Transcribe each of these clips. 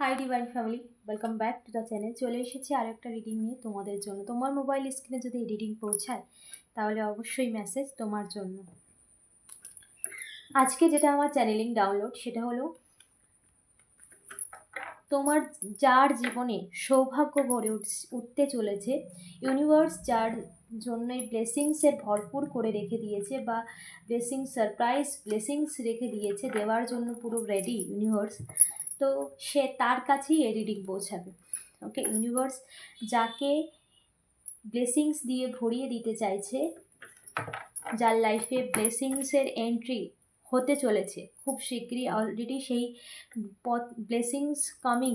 Hi divine family welcome back to the channel চলে এসেছি আর একটা রিডিং নিয়ে তোমাদের জন্য। তোমার মোবাইল স্ক্রিনে যদি রিডিং পৌঁছায়, তাহলে অবশ্যই মেসেজ তোমার জন্য। আজকে যেটা আমার চ্যানেলিং ডাউনলোড সেটা হলো, তোমার যার জীবনে সৌভাগ্য ভরে উঠ- উঠতে চলেছে ইউনিভার্স যার জন্য এই ব্লেসিংসের ভরপুর করে রেখে দিয়েছে বা ব্লেসিং সারপ্রাইজ ব্লেসিংস রেখে দিয়েছে, দেওয়ার জন্য পুরো রেডি ইউনিভার্স তো সে তার কাছেই এই রিডিং পৌঁছাবে। ওকে ইউনিভার্স যাকে ব্লেসিংস দিয়ে ভরিয়ে দিতে চাইছে, যার লাইফে ব্লেসিংসের এন্ট্রি হতে চলেছে, খুব শীঘ্রই অলরেডি সেই পথ ব্লেসিংস কামিং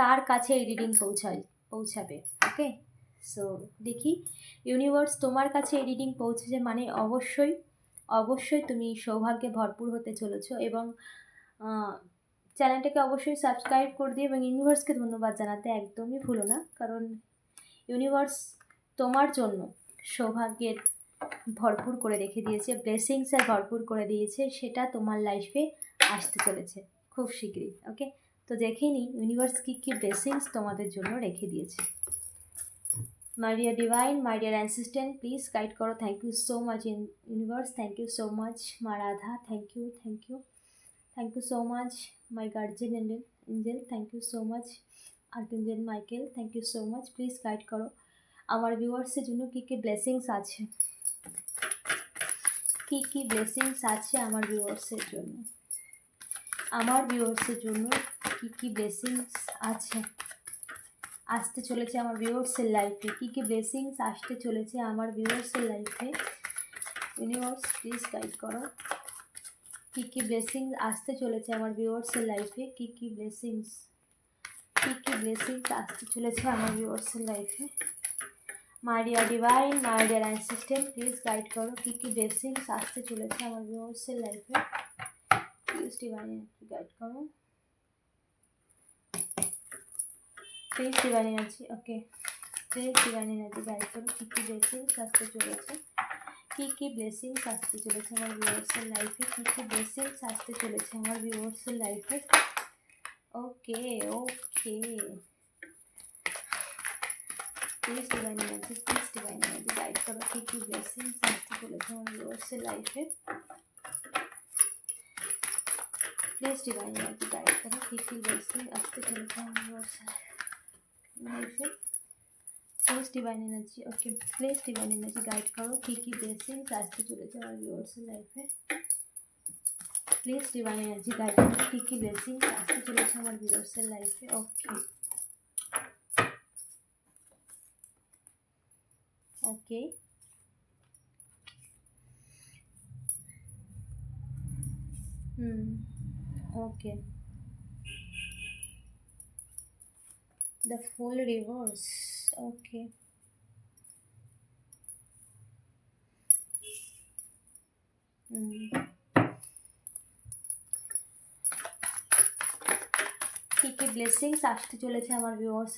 তার কাছে এই রিডিং পৌঁছায়, পৌঁছাবে। ওকে সো দেখি ইউনিভার্স তোমার কাছে এই রিডিং পৌঁছেছে মানে অবশ্যই অবশ্যই তুমি সৌভাগ্যে ভরপুর হতে চলেছো এবং চ্যানেলটাকে অবশ্যই সাবস্ক্রাইব করে দিও এবং ইউনিভার্সকে ধন্যবাদ জানাতে একদমই ভুলো না। কারণ ইউনিভার্স তোমার জন্য সৌভাগ্যের ভরপুর করে রেখে দিয়েছে ব্লেসিংসের ভরপুর করে দিয়েছে, সেটা তোমার লাইফে আসতে চলেছে খুব শীঘ্রই ওকে তো দেখে নিই ইউনিভার্স কী কী ব্লেসিংস তোমাদের জন্য রেখে দিয়েছে। My dear divine my dear assistant please guide করো। Thank you so much universe thank you so much মা Radha thank you thank you thank you so much my guardian angel angel thank you so much archangel Michael thank you so much please guide করো। আমার ভিউয়ার্সের জন্য কী কী blessings আছে? কী কী blessings আছে আমার ভিউয়ার্সের জন্য? আমার ভিউয়ার্সের জন্য কী কী ব্লেসিংস আছে? আসতে চলেছে আমার ভিউয়ার্সের লাইফে কী কী ব্লেসিংস আসতে চলেছে আমার ভিউয়ার্সের লাইফে ইউনিভার্স প্লিজ গাইড করো। কী কী ব্লেসিংস আসতে চলেছে আমার ভিউয়ার্সের লাইফে কী কী ব্লেসিংস কী কী ব্লেসিংস আসতে চলেছে আমার ভিউয়ার্সের লাইফে my dear divine my dear assistant please guide করো, কী কী ব্লেসিংস আসতে চলেছে আমার ভিউয়ার্সের লাইফে প্লিজ ডিভাইন গাইড করো। Please divine energy okay please divine energy guide করো, কী কী ব্লেসিংস আসতে চলেছে? কী কী ব্লেসিংস আসতে চলেছে আমার ভিউয়ার্সের লাইফে কী কী ব্লেসিংস আসতে চলেছে আমার ভিউয়ার্সের লাইফে okay okay please divine energy please divine energy guide করো কী কী ব্লেসিংস আসতে চলেছে আমার ভিউয়ার্সের লাইফে প্লিজ ডিভাইন এনার্জি গাইড করো কী কী ব্লেসিং আসতে চলেছে আমার ভিউয়ার্সের লাইফে please divine energy okay please divine energy guide করো কী কী ব্লেসিংস আসতে চলেছে আমার ভিউয়ার্সের লাইফে প্লিজ ডিভাইন এনার্জি গাইড করো কী কী ব্লেসিংস আসতে চলেছে আমার ভিউয়ার্সের লাইফে okay okay hmm okay the full reverse. Okay. কী কী ব্লেসিংস আসতে চলেছে আমার ভিউয়ার্স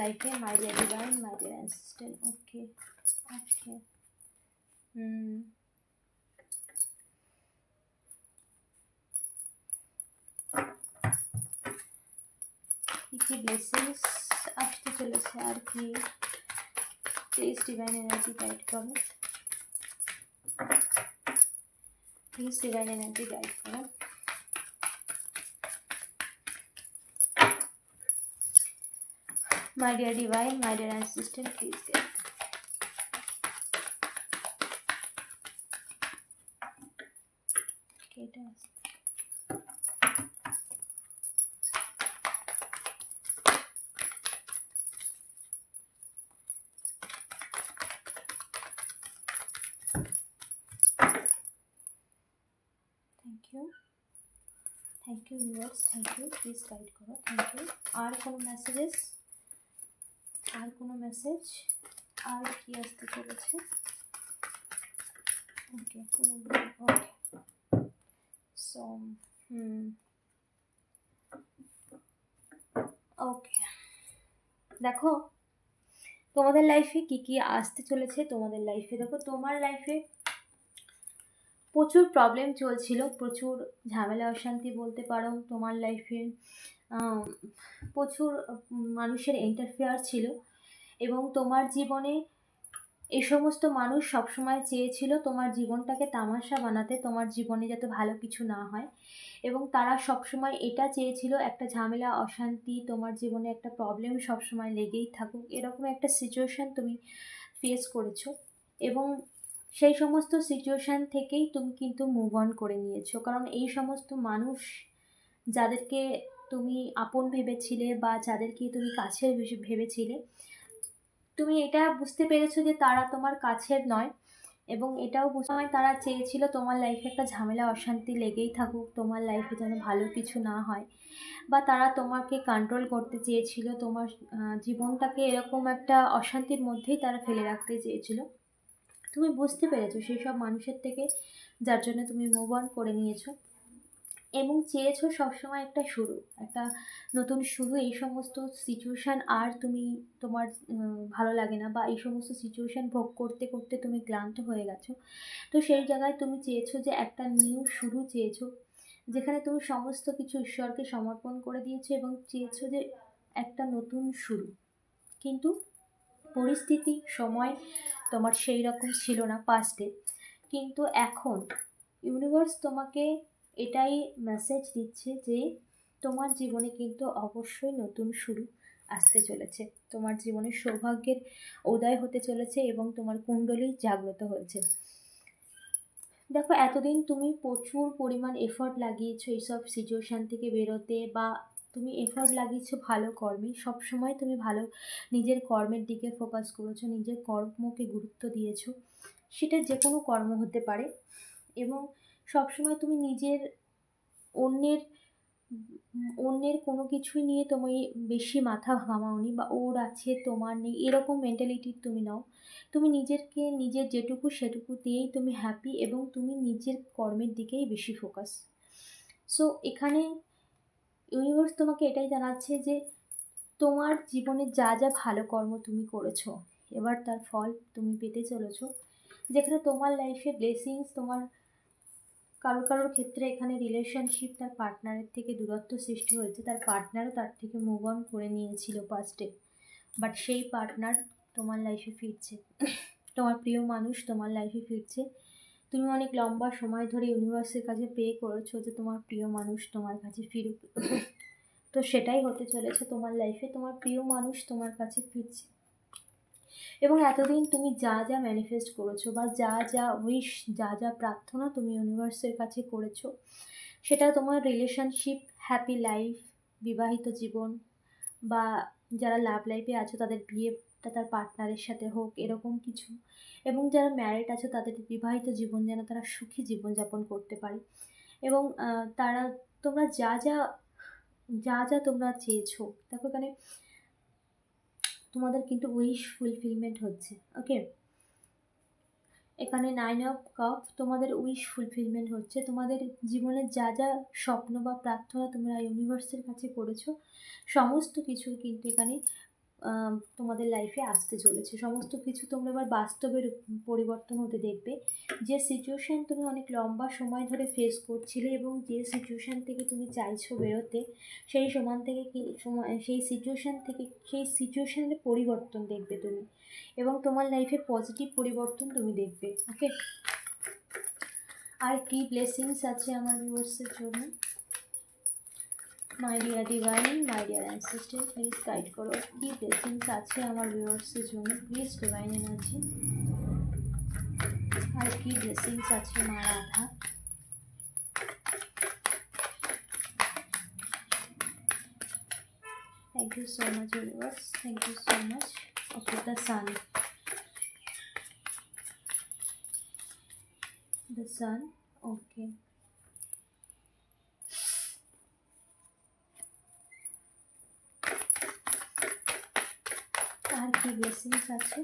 লাইফে my dear divine my dear assistant okay okay hmm কী কী ব্লেসিংস আসতে চলেছে আর কি প্লিজ ডিভাইন এনার্জি গাইড করো প্লিজ ডিভাইন এনার্জি গাইড করো my dear divine, my dear assistant please get you. Thank you viewers thank you please guide করো thank you আর কোনো মেসেজেস আর কোনো মেসেজ আর কি আসতে চলেছে ওকে ওকে সো হুম ওকে দেখো তোমাদের লাইফে কি কি আসতে চলেছে? তোমাদের লাইফে দেখো, তোমার লাইফে প্রচুর প্রবলেম চলছিল, প্রচুর ঝামেলা, অশান্তি বলতে পারো তোমার লাইফে প্রচুর মানুষের ইন্টারফেয়ার ছিল এবং তোমার জীবনে এই সমস্ত মানুষ সবসময় চেয়েছিল তোমার জীবনটাকে তামাশা বানাতে, তোমার জীবনে যাতে ভালো কিছু না হয়। এবং তারা সবসময় এটা চেয়েছিল, একটা ঝামেলা, অশান্তি, তোমার জীবনে একটা প্রবলেম সবসময় লেগেই থাকুক। এরকম একটা সিচুয়েশান তুমি ফেস করেছ। এবং সেই সমস্ত সিচুয়েশান থেকেই তুমি কিন্তু মুভ অন করে নিয়েছো। কারণ এই সমস্ত মানুষ যাদেরকে তুমি আপন ভেবেছিলে বা যাদেরকে তুমি কাছের ভেবেছিলে, তুমি এটা বুঝতে পেরেছ যে তারা তোমার কাছের নয় এবং এটাও বুঝতে হয় তারা চেয়েছিল তোমার লাইফে একটা ঝামেলা, অশান্তি লেগেই থাকুক, তোমার লাইফে যেন ভালো কিছু না হয় বা তারা তোমাকে কন্ট্রোল করতে চেয়েছিল, তোমার জীবনটাকে এরকম একটা অশান্তির মধ্যেই তারা ফেলে রাখতে চেয়েছিল। তুমি বুঝতে পেরেছ সেই সব মানুষের থেকে, যার জন্য তুমি মুভ অন করে নিয়েছো। এবং চেয়েছো সবসময় একটা শুরু, একটা নতুন শুরু। এই সমস্ত সিচুয়েশান আর তুমি তোমার ভালো লাগে না বা এই সমস্ত সিচুয়েশান ভোগ করতে করতে তুমি ক্লান্ত হয়ে গেছো। তো সেই জায়গায় তুমি চেয়েছো যে একটা নিউ শুরু চেয়েছো, যেখানে তুমি সমস্ত কিছু ঈশ্বরকে সমর্পণ করে দিয়েছ এবং চেয়েছো যে একটা নতুন শুরু। কিন্তু পরিস্থিতি, সময় তোমার সেই রকম ছিল না পাস্টে কিন্তু এখন ইউনিভার্স তোমাকে এটাই মেসেজ দিচ্ছে যে তোমার জীবনে কিন্তু অবশ্যই নতুন শুরু আসতে চলেছে। তোমার জীবনে সৌভাগ্যের উদয় হতে চলেছে এবং তোমার কুণ্ডলী জাগ্রত হয়েছে। দেখো, এতদিন তুমি প্রচুর পরিমাণ এফর্ট লাগিয়েছো এইসব সিচুয়েশান থেকে বেরোতে বা তুমি এফর্ট লাগিয়েছো ভালো কর্মে, সবসময় তুমি ভালো নিজের কর্মের দিকে ফোকাস করেছ, নিজের কর্মকে গুরুত্ব দিয়েছ। সেটা যে কোনো কর্ম হতে পারে এবং সবসময় তুমি নিজের অন্যের অন্যের কোনো কিছুই নিয়ে তুমি বেশি মাথা ঘামাওনি বা ওর আছে, তোমার নেই, এরকম মেন্টালিটির তুমি নাও। তুমি নিজেরকে নিজের যেটুকু সেটুকু দিয়েই তুমি হ্যাপি এবং তুমি নিজের কর্মের দিকেই বেশি ফোকাস সো এখানে ইউনিভার্স তোমাকে এটাই জানাচ্ছে যে তোমার জীবনে যা যা ভালো কর্ম তুমি করেছ, এবার তার ফল তুমি পেতে চলেছো। যেখানে তোমার লাইফে ব্লেসিংস তোমার কারোর কারোর ক্ষেত্রে এখানে রিলেশনশিপ তার পার্টনারের থেকে দূরত্ব সৃষ্টি হয়েছে, তার পার্টনারও তার থেকে মুভ অন করে নিয়েছিল ফার্স্টে বাট সেই পার্টনার তোমার লাইফে ফিরছে। তোমার প্রিয় মানুষ তোমার লাইফে ফিরছে। তুমি অনেক লম্বা সময় ধরে ইউনিভার্সের কাছে পে করেছ যে তোমার প্রিয় মানুষ তোমার কাছে ফিরুক। তো সেটাই হতে চলেছে তোমার লাইফে তোমার প্রিয় মানুষ তোমার কাছে ফিরছে। এবং এতদিন তুমি যা যা ম্যানিফেস্ট করেছ বা যা যা উইশ যা যা প্রার্থনা তুমি ইউনিভার্সের কাছে করেছ, সেটা তোমার রিলেশনশিপ হ্যাপি লাইফ বিবাহিত জীবন বা যারা লাভ লাইফে আছো তাদের বিয়েটা তার পার্টনারের সাথে হোক, এরকম কিছু। এবং যারা ম্যারিড আছো, তাদের বিবাহিত জীবন যেন তারা সুখী জীবনযাপন করতে পারে। এবং তারা, তোমরা যা যা যা যা তোমরা চেয়েছো, দেখো এখানে তোমাদের কিন্তু উইশ ফুলফিলমেন্ট হচ্ছে ওকে এখানে নাইন অফ কাপ তোমাদের উইশ ফুলফিলমেন্ট হচ্ছে। তোমাদের জীবনে যা যা স্বপ্ন বা প্রার্থনা তোমরা ইউনিভার্সের কাছে করেছ, সমস্ত কিছু কিন্তু এখানে তোমাদের লাইফে আসতে চলেছে। সমস্ত কিছু তোমরা এবার বাস্তবের পরিবর্তন হতে দেখবে। যে সিচুয়েশান তুমি অনেক লম্বা সময় ধরে ফেস করছিলে এবং যে সিচুয়েশান থেকে তুমি চাইছো বেরোতে, সেই সমান থেকে সময়, সেই সিচুয়েশান থেকে, সেই সিচুয়েশানের পরিবর্তন দেখবে তুমি। এবং তোমার লাইফে পজিটিভ পরিবর্তন তুমি দেখবে। ওকে আর কি ব্লেসিংস আছে আমার ভিউয়ার্সের জন্য? My dear divine my dear ancestor please guide করো কী ব্লেসিংস আছে আমার ভিউয়ার্সের জন্য প্লিজ ডিভাইন এনার্জি আর কী ব্লেসিংস আছে মা Radha Thank you so much, universe. Thank you so much. Okay, the sun. The sun. Okay. আর কি ব্লেসিংস আছে?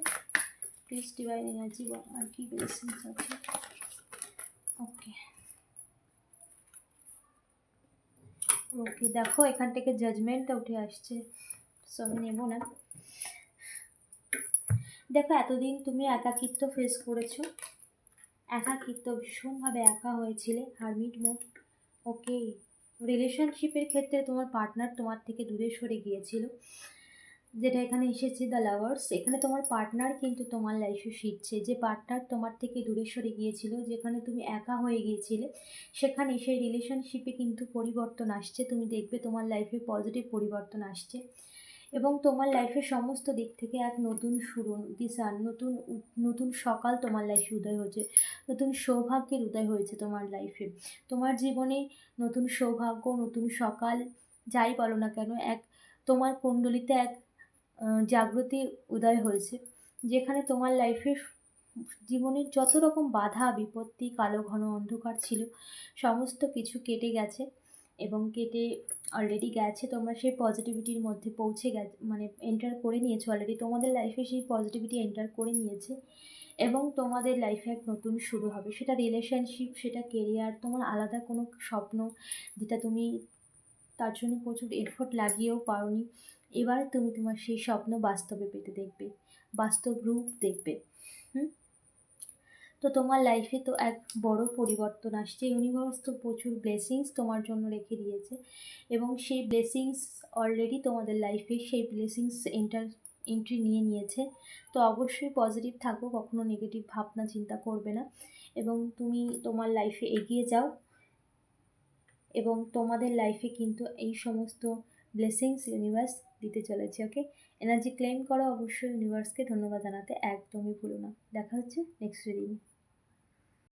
প্লিজ ডিভাইন এনার্জি আর কি ব্লেসিংস আছে? ওকে ওকে দেখো, এখান থেকে জাজমেন্টটা উঠে আসছে। সো আমি নেব না। দেখো, এতদিন তুমি একাকিত্ব ফেস করেছ। একাকিত্ব ভীষণভাবে একা হয়েছিলে হারমিট মোড ওকে রিলেশনশিপের ক্ষেত্রে তোমার পার্টনার তোমার থেকে দূরে সরে গিয়েছিল। যেটা এখানে এসেছে দ্য লাভার্স এখানে তোমার পার্টনার কিন্তু তোমার লাইফে ফিরছে। যে পার্টনার তোমার থেকে দূরে সরে গিয়েছিল, যেখানে তুমি একা হয়ে গিয়েছিলে, সেখানে সেই রিলেশনশিপে কিন্তু পরিবর্তন আসছে। তুমি দেখবে তোমার লাইফে পজিটিভ পরিবর্তন আসছে এবং তোমার লাইফের সমস্ত দিক থেকে এক নতুন শুরু দিশা নতুন নতুন সকাল তোমার লাইফে উদয় হয়েছে। নতুন সৌভাগ্যের উদয় হয়েছে তোমার লাইফে তোমার জীবনে নতুন সৌভাগ্য, নতুন সকাল, যাই বলো না কেন, এক তোমার কুণ্ডলিতে এক জাগ্রতি উদয় হয়েছে, যেখানে তোমার লাইফে জীবনের যত রকম বাধা, বিপত্তি, কালো, ঘন অন্ধকার ছিল, সমস্ত কিছু কেটে গেছে এবং কেটে অলরেডি গেছে, তোমরা সেই পজিটিভিটির মধ্যে পৌঁছে গেছে মানে এন্টার করে নিয়েছো অলরেডি তোমাদের লাইফে সেই পজিটিভিটি এন্টার করে নিয়েছে এবং তোমাদের লাইফে এক নতুন শুরু হবে। সেটা রিলেশনশিপ সেটা কেরিয়ার তোমার আলাদা কোনো স্বপ্ন যেটা তুমি তার জন্য প্রচুর এফোর্ট লাগিয়েও পারোনি। এবার তুমি তোমার সেই স্বপ্ন বাস্তবে পেতে দেখবে, বাস্তব রূপ দেখবে। তো তোমার লাইফে তো এক বড় পরিবর্তন আসছে। ইউনিভার্স তো প্রচুর ব্লেসিংস তোমার জন্য রেখে দিয়েছে এবং সেই ব্লেসিংস অলরেডি তোমাদের লাইফে সেই ব্লেসিংস এন্টার এন্ট্রি নিয়ে নিয়েছে। তো অবশ্যই পজিটিভ থাকো, কখনো নেগেটিভ ভাবনা, চিন্তা করবে না। এবং তুমি তোমার লাইফে এগিয়ে যাও। এবং তোমাদের লাইফে কিন্তু এই সমস্ত ব্লেসিংস ইউনিভার্স দিতে চলেছে ওকে এনার্জি ক্লেম করা, অবশ্যই ইউনিভার্সকে ধন্যবাদ জানাতে একদমই ভুলো না। দেখা হচ্ছে নেক্সট রিডিং